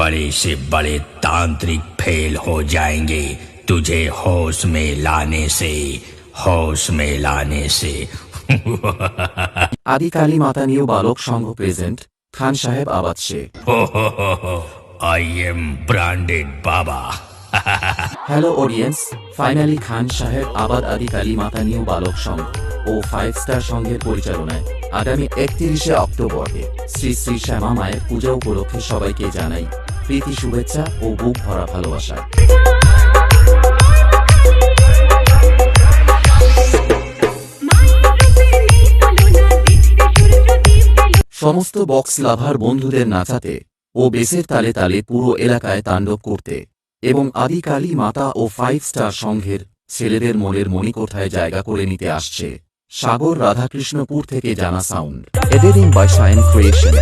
बड़े से बड़े तांत्रिक फेल हो जाएंगे तुझे होश में लाने से होश में लाने से আদিকালী মাতানীয় বালক সংঘ present Khan Saheb Abad Sheikh I am branded Baba hello audience finally Khan Saheb Abad আদিকালী মাতানীয় বালক সংঘ ও ফাইভ স্টার সংঘের পরিচালনায় আগামী একত্রিশে অক্টোবরে শ্রী শ্রী শ্যামা মায়ের পূজা উপলক্ষে সবাইকে জানাই প্রীতি, শুভেচ্ছা ও বুক ভরা ভালোবাসা। সমস্ত বক্স লাভার বন্ধুদের নাচাতে ও বেসের তালে তালে পুরো এলাকায় তাণ্ডব করতে এবং আদিকালী মাতা ও ফাইভ স্টার সংঘের ছেলেদের মনের মণিকোঠায় জায়গা করে নিতে আসছে সাগর রাধাকৃষ্ণপুর থেকে জানা sound editing by Sayan creation